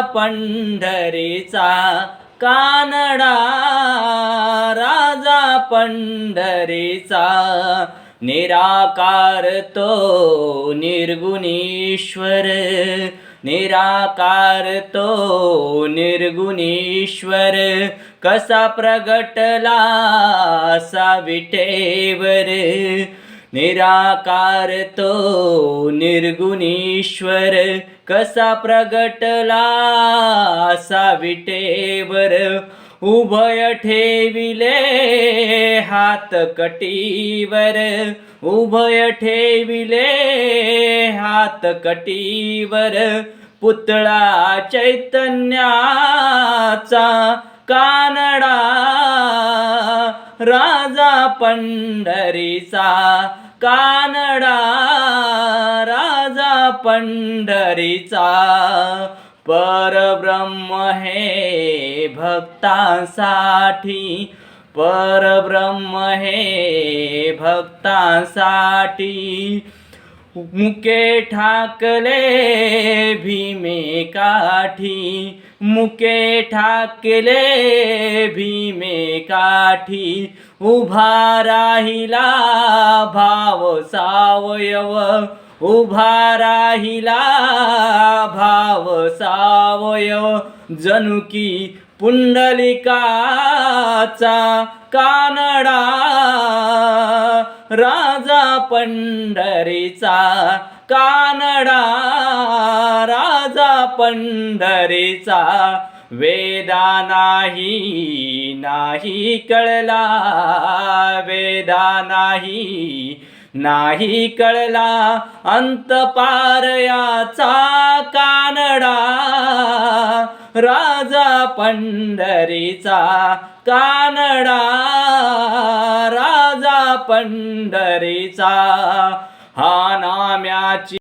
पंढरीचा कानडा राजा पंढरीचा निराकार तो निर्गुणीश्वर निराकार तो निर्गुणीश्वर कसा प्रगटला असा विटेवर निराकार तो निर्गुणीश्वर कसा प्रगटला असा विटेवर उभय ठेविले हात कटीवर उभय ठेविले हात कटीवर. पुतळा चैतन्याचा कानडा पंढरीचा कानडा राजा पंढरीचा. परब्रह्म हे भक्तांसाठी परब्रह्म हे भक्तांसाठी. मुके ठाकले भीमे काठी मुके ठाकले भीमे काठी. उभा राहिला भाव सावयव. उभा राहिला भाव सावयव. जनुकी पुंडलिकाचा कानडा. राजा पंढरीचा कानडा. राजा पंढरीचा वेदा नाही नाही कळला. वेदा नाही नाही कळला. अंतपार याचा कानडा. राजा पंढरीचा कानडा. राजा पंढरीचा हा नाम्याची